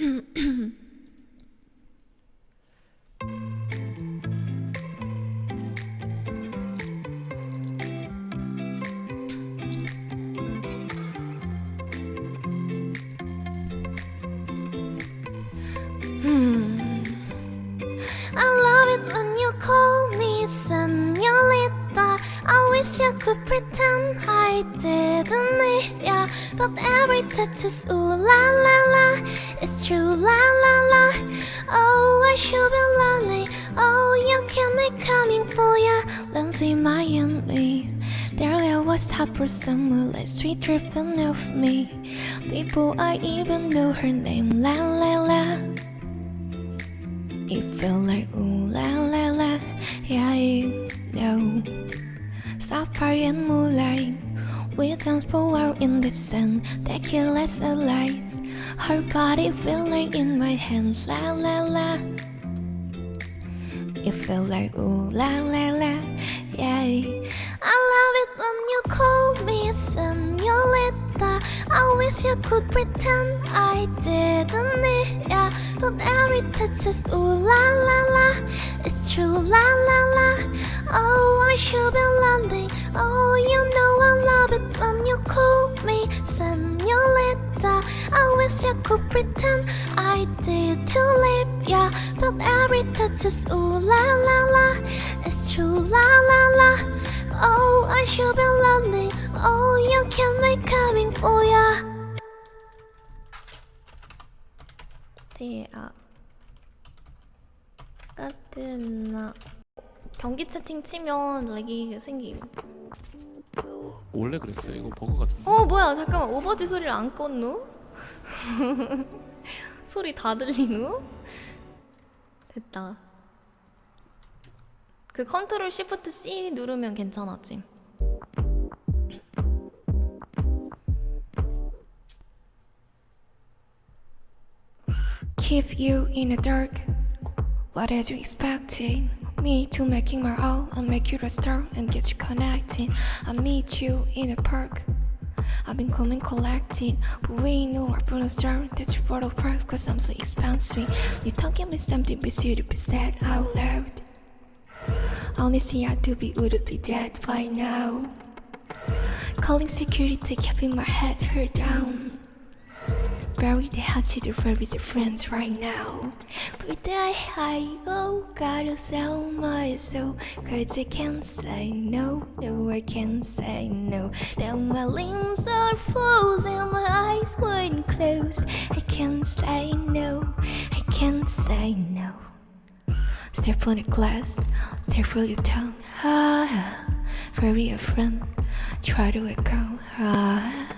I love it when you call me. I wish could pretend I didn't ya. But every touch is ooh la la la. True la la la. Oh, I should be lonely. Oh, you can be coming for ya. Lindsay, my and me. There I was taught for someone like sweet dripping of me. Before I even know her name, la la la. It felt like ooh la la la, yeah you know. Sapphire and moonlight, we dance for hours in the sun, that kill us alive. Her body felt like in my hands, la la la. It felt like ooh la la la, yeah. I love it when you call me senorita. I wish you could pretend I didn't ya. But every touch is ooh la la la. It's true la la la. Oh, I should be lonely. Oh, you know I love it when you call me senorita. I could pretend I did to leave ya. But every touch is ooh la la la. It's true la la la. Oh, I should be lonely. Oh, you can be coming for ya. 대야 까뜨나 경기 채팅 치면 렉이 생김. 원래 그랬어요. 이거 버그 같은데. 어 뭐야 잠깐만 오버지 소리를 안 껐노? 소리 다 들리노? 됐다. 그 컨트롤 시프트 C 누르면 괜찮아지. Keep you in the dark. What did you expecting? Me to making my all and make you a star and get you connecting. I meet you in the park. I've been coming collecting, but we know I'm gonna start. That's your of part, cause I'm so expensive. You talking me something, be sure to be said out loud. Only thing I do be would be dead by now. Calling security, keeping my head hurt down. The head to the road with your friends right now. But I high, oh, gotta sell my soul. Cause I can't say no, no, I can't say no. Now my limbs are frozen, my eyes went closed. I can't say no, I can't say no. Step on the glass, step for your tongue. Ah, bury a friend, try to echo. Ah,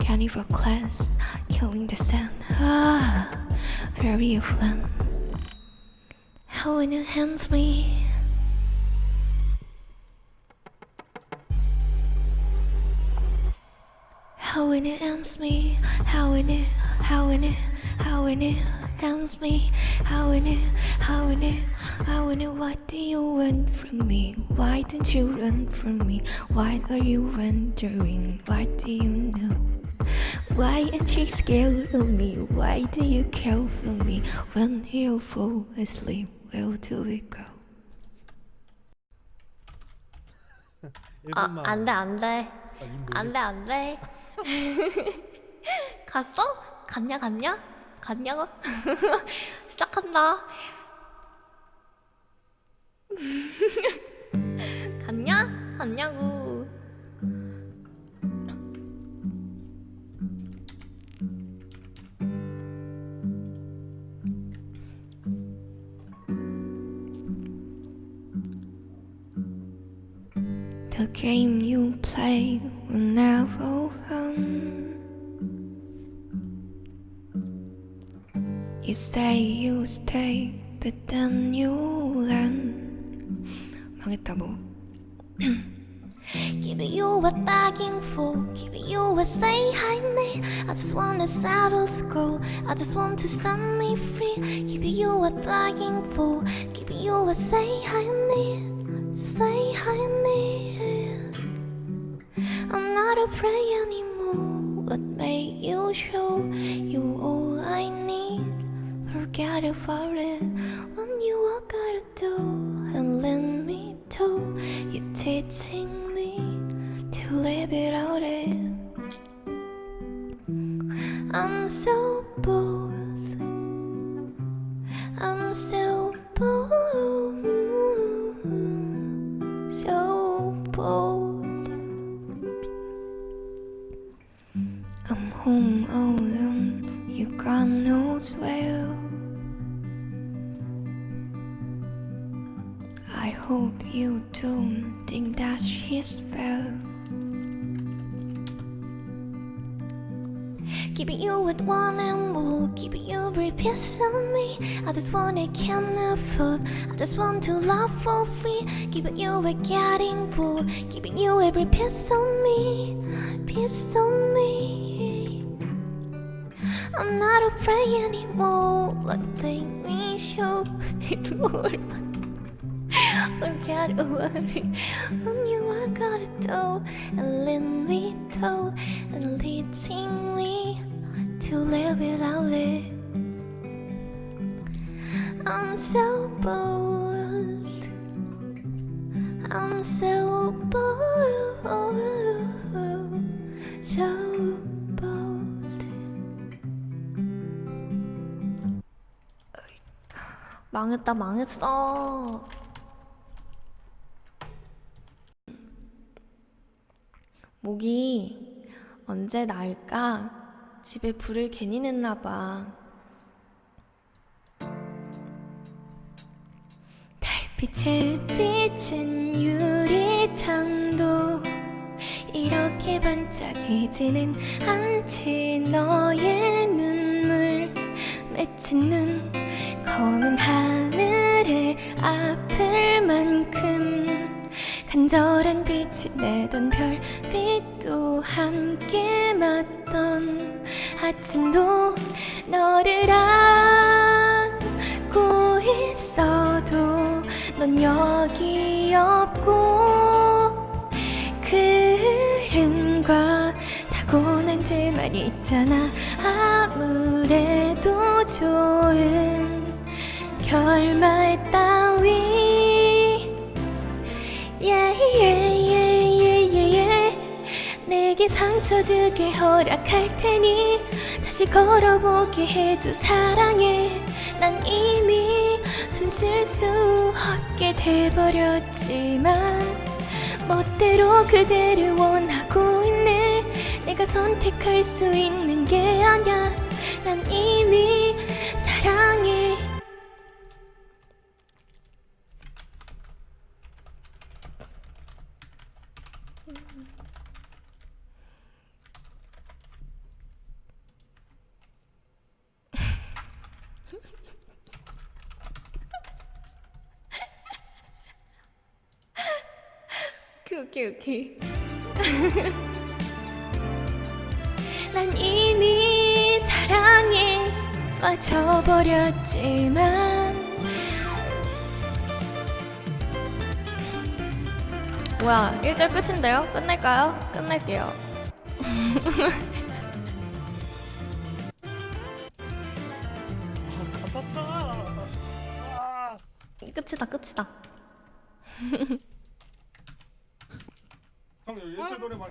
carnival class, killing the sun. Ah, bury a friend. How when it hands me. How when it ends me, how when it, how when it, how when it ends me, how when it, how when it, how when it, what do you want from me? Why didn't you run from me? Why are you wondering? What do you know? Why aren't you scared of me? Why do you care for me? When you fall asleep, where do we go? 아, 안 돼, 안 돼. 안 돼, 안 돼. 갔어? 갔냐, 갔냐? 갔냐고? 시작한다. 갔냐? 갔냐고. The game you play will never win. You say you stay, but then you learn. 망했다 뭐. Giving you what begging for, giving you what say I need. I just wanna settle score, I just want to set me free. Giving you what begging for, giving you what say I need, say I need. not afraid anymore. What made you show you all I need? Forget about it when you walk out the door. Don't think that she's fell. Keeping you with one and all, keeping you of me. I just want it, can't afford. I just want to love for free. Keeping you we're getting full, keeping you every piece of me, piece of me. I'm not afraid anymore. Like they me show it Forget worry when you walk out the door and let me know and leading me to live it out there. I'm so bold. I'm so bold. So bold. 망했다 망했어. 목이 언제 나을까? 집에 불을 괜히 냈나 봐. 달빛을 비친 유리창도 이렇게 반짝이지는 않지 너의 눈물 맺힌 눈 검은 하늘에 아플 만큼 간절한 빛이 내던 별빛도 함께 맞던 아침도 너를 안고 있어도 넌 여기 없고 그림과 타고난 죄만 있잖아. 아무래도 좋은 결말 따 내게 상처 주게 허락할 테니 다시 걸어보게 해줘 사랑해 난 이미 손 쓸 수 없게 돼버렸지만 멋대로 그대를 원하고 있네. 내가 선택할 수 있는 게 아냐 난 이미 사랑해 오케이 오케이 난 이미 사랑에 빠져버렸지만 뭐야 1절 끝인데요? 끝낼까요? 끝낼게요 끝이다 끝이다 형 여기 일절 노래 말